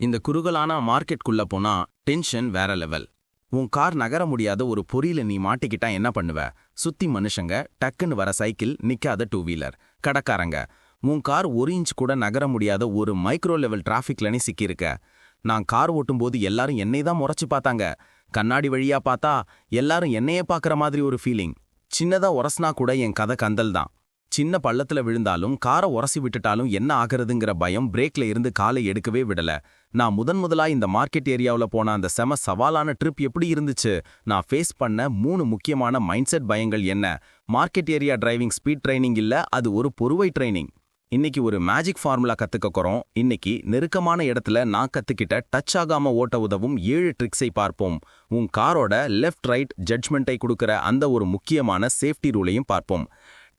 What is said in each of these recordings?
இந்த குறுகலான மார்க்கெட்குள்ள போனா டென்ஷன் வேற லெவல் உன் கார் நகர முடியாத ஒரு பொறியில நீ மாட்டிக்கிட்டா என்ன பண்ணுவ? சுத்தி மனுஷங்க டக்குன்னு வர சைக்கிள் நிக்காத டூ வீலர் கடக்காரங்க உன் கார் ஒரு இன்ச் கூட நகர முடியாத ஒரு மைக்ரோ லெவல் டிராஃபிக்லனே சிக்கியிருக்க. நான் கார் ஓட்டும்போது எல்லாரும் என்னை தான் முறைச்சு பார்த்தாங்க. கண்ணாடி வழியா பார்த்தா எல்லாரும் என்னையே பார்க்குற மாதிரி ஒரு ஃபீலிங் சின்னதா உரஸ்னா கூட என் கதை கந்தல் தான். சின்ன பள்ளத்துல விழுந்தாலும் காரை உரசி விட்டுட்டாலும் என்ன ஆகிறதுங்கிற பயம் பிரேக்ல இருந்து காலை எடுக்கவே விடல. நான் முதன் முதலா இந்த மார்க்கெட் ஏரியாவுல போன அந்த செம சவாலான ட்ரிப் எப்படி இருந்துச்சு? நான் ஃபேஸ் பண்ண மூணு முக்கியமான மைண்ட் செட் பயங்கள் என்ன? Market area driving speed training இல்ல அது ஒரு பொறுவை ட்ரைனிங். இன்னைக்கு ஒரு மேஜிக் ஃபார்முலா கத்துக்க இன்னைக்கு நெருக்கமான இடத்துல நான் கத்துக்கிட்ட டச் ஆகாம ஓட்ட உதவும் ஏழு ட்ரிக்ஸை பார்ப்போம். உன் காரோட லெஃப்ட் ரைட் ஜட்ஜ்மெண்ட்டை கொடுக்கிற அந்த ஒரு முக்கியமான சேஃப்டி ரூலையும் பார்ப்போம்.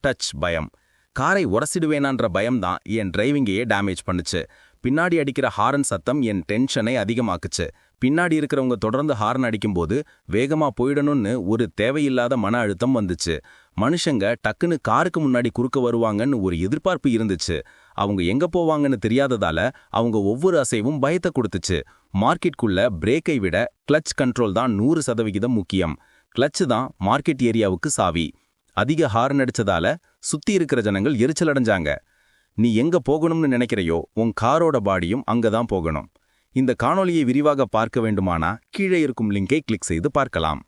டச் பயம். காரை உரசிடுவேனான்ற பயம்தான் என் டிரைவிங்கையே டேமேஜ் பண்ணுச்சு. பின்னாடி அடிக்கிற ஹாரன் சத்தம் என் டென்ஷனை அதிகமாக்குச்சு. பின்னாடி இருக்கிறவங்க தொடர்ந்து ஹாரன் அடிக்கும்போது வேகமா போயிடணும்னு ஒரு தேவையில்லாத மன அழுத்தம் வந்துச்சு. மனுஷங்க டக்குன்னு காருக்கு முன்னாடி குறுக்க வருவாங்கன்னு ஒரு எதிர்பார்ப்பு இருந்துச்சு. அவங்க எங்க போவாங்கன்னு தெரியாததால அவங்க ஒவ்வொரு அசைவும் பயத்தை கொடுத்துச்சு. மார்க்கெட்குள்ள பிரேக்கை விட கிளச் கண்ட்ரோல் தான் நூறு சதவிகிதம் முக்கியம். கிளச்சு தான் மார்க்கெட் ஏரியாவுக்கு சாவி. அதிக ஹார்ன் அடிச்சதால சுத்தி இருக்கிற ஜனங்கள் எரிச்சல் அடைஞ்சாங்க. நீ எங்க போகணும்னு நினைக்கிறையோ உன் காரோட பாடியும் அங்கதான் போகணும். இந்த காணொலியை விரிவாக பார்க்க வேண்டுமானா கீழே இருக்கும் லிங்கை கிளிக் செய்து பார்க்கலாம்.